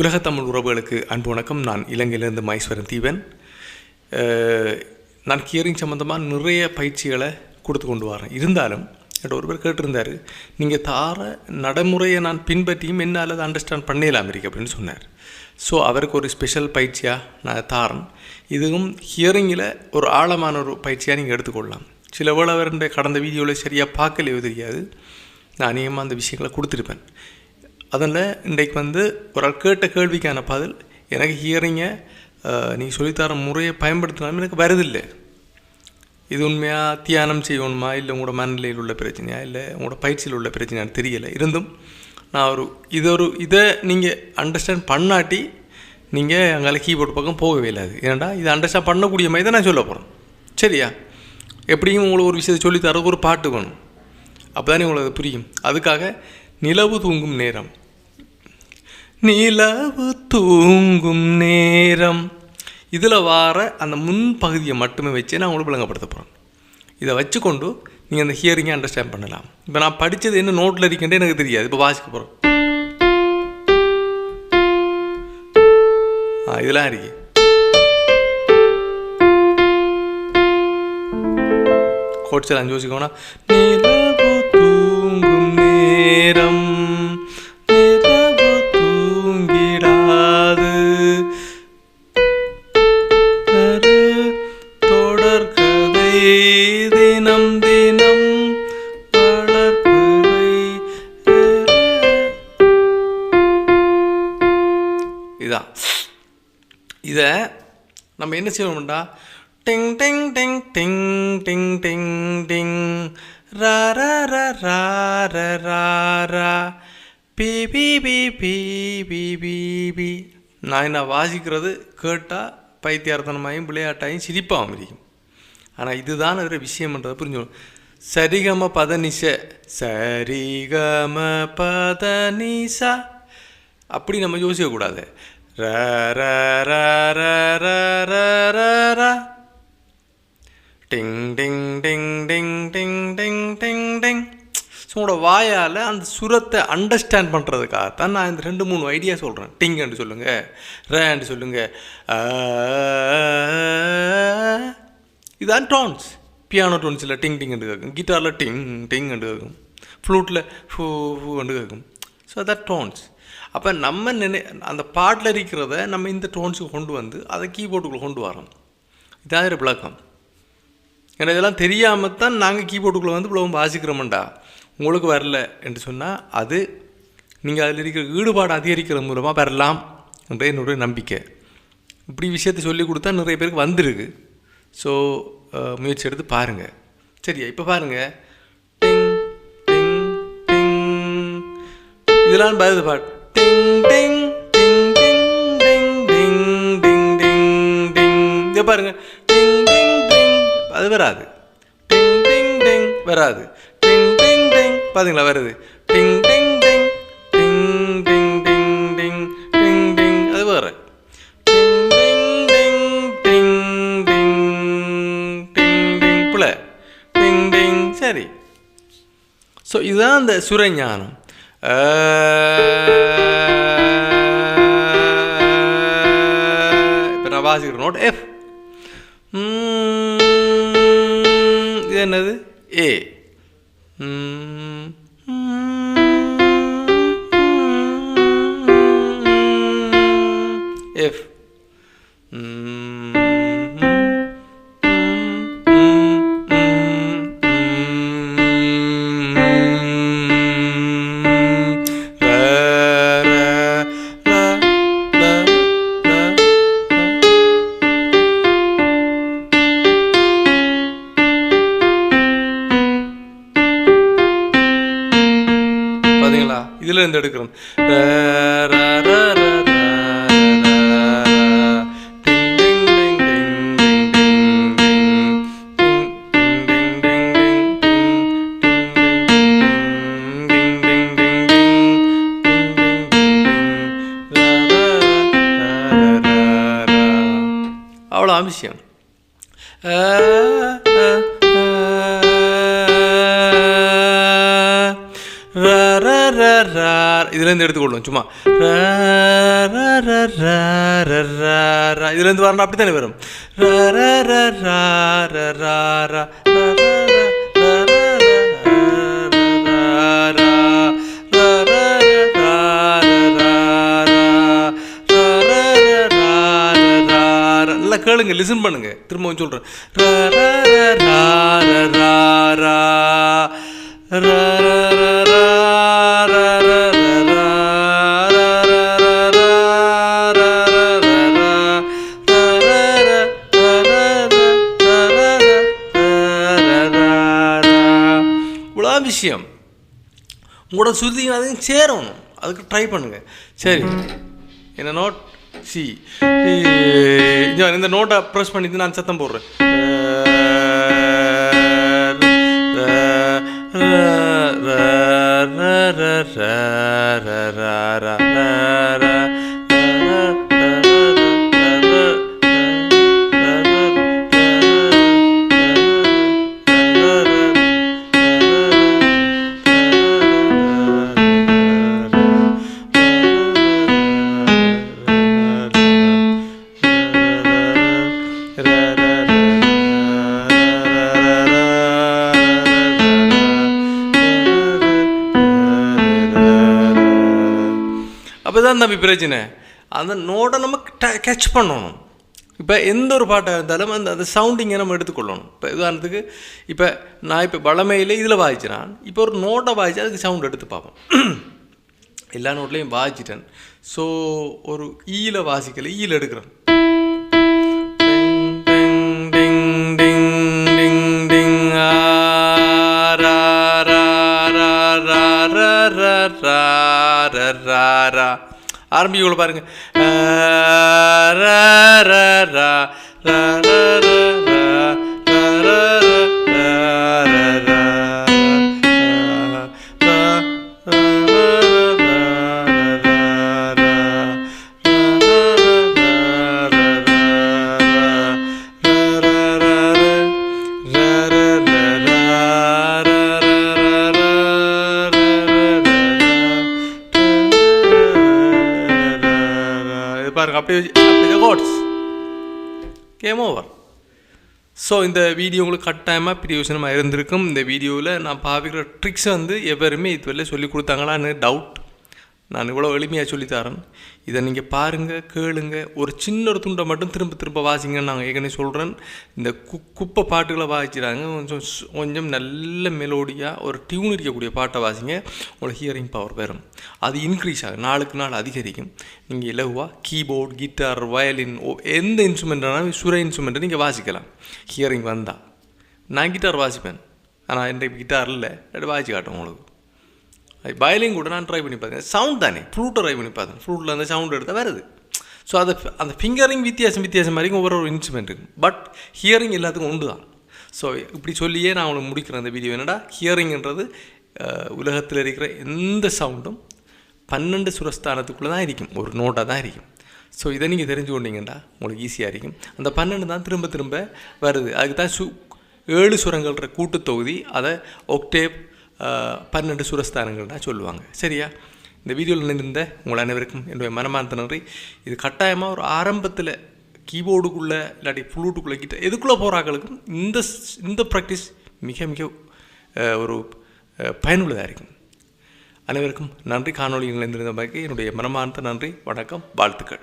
உலகத்தமிழ் உறவுகளுக்கு அன்பு வணக்கம். நான் இலங்கையிலிருந்து மைஸ்வரன் தீவன். நான் கியரிங் சம்மந்தமாக நிறைய பயிற்சிகளை கொடுத்து கொண்டு வரேன். இருந்தாலும் என்கிட்ட ஒருவர் கேட்டிருந்தார் நீங்கள் தார நடைமுறையை நான் பின்பற்றியும் என்னால் அதை அண்டர்ஸ்டாண்ட் பண்ணலாம் இருக்கு அப்படின்னு சொன்னார். ஸோ அவருக்கு ஒரு ஸ்பெஷல் பயிற்சியாக நான் தாரன். இதுவும் ஹியரிங்கில் ஒரு ஆழமான ஒரு பயிற்சியாக நீங்கள் எடுத்துக்கொள்ளலாம். சில வேளை அவருடைய கடந்த வீடியோவில் சரியாக பார்க்கலையோ தெரியாது. நான் அநேகமாக அந்த விஷயங்களை கொடுத்துருப்பேன். அதில் இன்றைக்கு வந்து ஒரு ஆள் கேட்ட கேள்விக்கான பதில் எனக்கு ஹியரிங்கை நீங்கள் சொல்லித்தர முறையை பயன்படுத்தினாலும் எனக்கு வருதில்லை. இது உண்மையாக தியானம் செய்யணுமா? இல்லை உங்களோட மனநிலையில் உள்ள பிரச்சனையா? இல்லை உங்களோட பயிற்சியில் உள்ள பிரச்சனையான்னு தெரியலை. இருந்தும் நான் ஒரு இது ஒரு இதை நீங்கள் அண்டர்ஸ்டாண்ட் பண்ணாட்டி நீங்கள் அங்கே கீபோர்டு பக்கம் போகவே இல்லாது. ஏன்டா இதை அண்டர்ஸ்டாண்ட் பண்ணக்கூடிய மாதிரி தான் நான் சொல்ல போகிறேன் சரியா? எப்படியும் உங்களுக்கு ஒரு விஷயத்தை சொல்லித்தரதுக்கு ஒரு பாட்டு வேணும். அப்போ தானே உங்களுக்கு அது புரியும். அதுக்காக நிலவு தூங்கும் நேரம். நிலவு தூங்கும் நேரம். இதில் வார அந்த முன் பகுதியை மட்டுமே வச்சு நான் உங்களுக்கு விளங்கப்படுத்த போகிறேன் இதை வச்சுக்கொண்டு நீங்கள் அந்த ஹியரிங்கை அண்டர்ஸ்டாண்ட் பண்ணலாம். இப்போ நான் படித்தது என்ன நோட்டில் இருக்கின்றே எனக்கு தெரியாது. இப்போ வாசிக்க போகிறோம் இதெல்லாம் இருக்கு. கோட்ஸ் அஞ்சு வச்சுக்கோனா நிலவு தூங்கும் நேரம். இதான் இதை நம்ம என்ன செய்வோம்டா? டிங் டிங் டிங் டிங் டிங் டிங் டிங். ரா ரா ரா ரா ரா நான் என்ன வாசிக்கிறது கேட்டால் பைத்தியார்த்தனமாயும் விளையாட்டாயும் சிரிப்பாகவும் இருக்கும். ஆனால் இதுதான் அதில் விஷயம்ன்றதை புரிஞ்சுக்கணும். சரிகம பதனிச சரிகம பதனிசா. அப்படி நம்ம யோசிக்கக்கூடாது. டிங் டிங் டிங் டிங் டிங் டிங் டிங் டிங் உங்களோட வாயால் அந்த சுரத்தை அண்டர்ஸ்டாண்ட் பண்ணுறதுக்காகத்தான் நான் இந்த ரெண்டு மூணு ஐடியா சொல்கிறேன் டிங்ன்னு சொல்லுங்கள் ரேன்னு சொல்லுங்கள் இதான் டோன்ஸ் பியானோ டோன்ஸில் டிங் டிங் கேட்கும் கிட்டாரில் டிங் டிங் கேட்கும் ஃப்ளூட்டில் ஃபூ ஃபூ கேட்கும் ஸோ தட் டோன்ஸ் அப்போ நம்ம நினை அந்த பாட்டில் இருக்கிறத நம்ம இந்த டோன்ஸுக்கு கொண்டு வந்து அதை கீபோர்டுக்குள்ளே கொண்டு வரோம் இதான் விளக்கம். ஏன்னா இதெல்லாம் தெரியாமல் தான் நாங்கள் கீபோர்டுக்குள்ளே வந்து இவ்வளோ வாசிக்கிறோம்டா உங்களுக்கு வரல என்று சொன்னால் அது நீங்கள் அதில் இருக்கிற ஈடுபாடு அதிகரிக்கிறது மூலமாக வரலாம் என்ற என்னுடைய நம்பிக்கை. இப்படி விஷயத்தை சொல்லி கொடுத்தா நிறைய பேருக்கு வந்திருக்கு. ஸோ முயற்சி எடுத்து பாருங்கள் சரியா? இப்போ பாருங்கள் இதெல்லாம் பதில் பாட்டு. டிங் டிங் டிங் டிங் டிங் டிங் டிங் டிங் டிங் இங்கே பாருங்க டிங் டிங் டிங் அது வராது டிங் டிங் டிங் வராது டிங் டிங் டிங் பாத்தீங்களா வருது டிங் டிங் டிங் டிங் டிங் டிங் டிங் டிங் டிங் அது வேற டிங் டிங் டிங் டிங் டிங் டிங் டிங் புல டிங் டிங் சரி ஸோ இதுதான் அந்த சுரஞானம் இப்போ நான் வாசிக்கிற நோட் எஃப் இது என்னது ஏ எஃப் ഇതിൽ എന്ത് എടുക്കണം? അവൾ ആവശ്യമാണ് ra ra இதுலேருந்து எடுத்துக்கொள்ளும் சும்மா இதுலேருந்து வரணும் அப்படி தானே வரும் நல்லா கேளுங்க லிசன் பண்ணுங்க திரும்பவும் சொல்கிறேன் ரா ரா ரா ரா ரா ரா அதான் விஷயம். உங்களோட சுருதி அதையும் சேரணும். அதுக்கு ட்ரை பண்ணுங்க. சரி. என்ன நோட் சி இந்த நோட்டை ப்ரெஸ் பண்ணிட்டு நான் சத்தம் போடுறேன். அப்போ தான் தம்பி பிரச்சனை அந்த நோடை நம்ம கேட்ச் பண்ணணும் இப்போ எந்த ஒரு பாட்டாக இருந்தாலும் அந்த அந்த சவுண்டிங்கை நம்ம எடுத்துக்கொள்ளணும் இப்போ உதாரணத்துக்கு இப்போ நான் இப்போ வளமையில் இதில் வாய்ச்சினான் இப்போ ஒரு நோட்டை வாய்ச்சி அதுக்கு சவுண்ட் எடுத்து பார்ப்போம் எல்லா நோட்லேயும் வாய்ச்சிட்டேன் ஸோ ஒரு ஈல வாசிக்கல ஈல எடுக்கிறேன் டிங், டிங், ரா, ரா, ரா, ரா, ரா, ரா, ரா, ரா, ரா, ரா. பாருங்க ரா, ரா, ரா, ரா, ரா, ரா, ரா, ரா, ரா, ரா, ரா, இது பாருங்க அப்படியே அப்படியே கோட்ஸ் கேம் ஓவர் ஸோ இந்த வீடியோ உங்களுக்கு கட்டாயமாக பிரியோசனமாக இருந்திருக்கும். இந்த வீடியோவில் நான் பாவிக்கிற ட்ரிக்ஸ் வந்து எவருமே இதுவரை சொல்லி கொடுத்தாங்களான்னு டவுட் நான் இவ்வளோ எளிமையாக சொல்லித்தரேன். இதை நீங்கள் பாருங்கள் கேளுங்க. ஒரு சின்ன ஒரு துண்டை மட்டும் திரும்ப திரும்ப வாசிங்கன்னு நாங்கள் ஏற்கனவே சொல்கிறேன் இந்த கு குப்பை பாட்டுகளை வாசிக்கிறாங்க. கொஞ்சம் கொஞ்சம் நல்ல மெலோடியாக ஒரு டியூன் இருக்கக்கூடிய பாட்டை வாசிங்க. உங்களுக்கு ஹியரிங் பவர் வரும் அது இன்க்ரீஸ் ஆகும். நாளுக்கு நாள் அதிகரிக்கும். நீங்கள் இலகுவாக கீபோர்ட் கிட்டார் வயலின் எந்த இன்ஸ்ட்ருமெண்ட்டானாலும் சுர இன்ஸ்ட்ருமெண்ட்டை நீங்கள் வாசிக்கலாம். ஹியரிங் வந்தால் நான் கிட்டார் வாசிப்பேன். ஆனால் என்கிட்ட கிட்டார் இல்லை. அது வாசிச்சு காட்டும் உங்களுக்கு. பயலையும் கூட நான் ட்ரை பண்ணி பார்த்தேன் சவுண்ட் தானே. ஃப்ளூட்டை ட்ரை பண்ணி பார்த்தேன் ஃப்ளூட்டில் அந்த சவுண்ட் எடுத்தால் வருது. ஸோ அது அந்த ஃபிங்கரிங் வித்தியாசம் வித்தியாசம் மாதிரி ஒவ்வொரு ஒரு இன்ஸ்ட்ருமெண்ட் இருக்கும் பட் ஹியரிங் எல்லாத்துக்கும் உண்டு தான். ஸோ இப்படி சொல்லியே நான் உங்களுக்கு முடிக்கிறேன் அந்த வீடியோ என்னடா? ஹியரிங்ன்றது உலகத்தில் இருக்கிற எந்த சவுண்டும் பன்னெண்டு சுரஸ்தானத்துக்குள்ளே தான் இருக்கும். ஒரு நோட்டாக தான் இருக்கும். ஸோ இதை நீங்கள் தெரிஞ்சு கொண்டீங்கடா உங்களுக்கு ஈஸியாக இருக்கும். அந்த பன்னெண்டு தான் திரும்ப திரும்ப வருது. அதுக்கு தான் சு ஏழு சுரங்கள்ன்ற கூட்டுத்தொகுதி அதை ஒக்டேவ் பன்னெண்டு சுரஸ்தானங்கள்னா சொல்லுவாங்க. சரியா? இந்த வீடியோவில் நினைந்திருந்த உங்கள் அனைவருக்கும் என்னுடைய மனமார்ந்த நன்றி. இது கட்டாயமாக ஒரு ஆரம்பத்தில் கீபோர்டுக்குள்ளே இல்லாட்டி ஃப்ளூட்டுக்குள்ளே கிட்ட எதுக்குள்ளே போகிறாங்களுக்கும் இந்த ஸ்- இந்த ப்ராக்டிஸ் மிக மிக ஒரு பயனுள்ளதாக இருக்கும். அனைவருக்கும் நன்றி. காணொலியில் இணைந்திருந்த என்னுடைய மனமார்ந்த நன்றி. வணக்கம். வாழ்த்துக்கள்.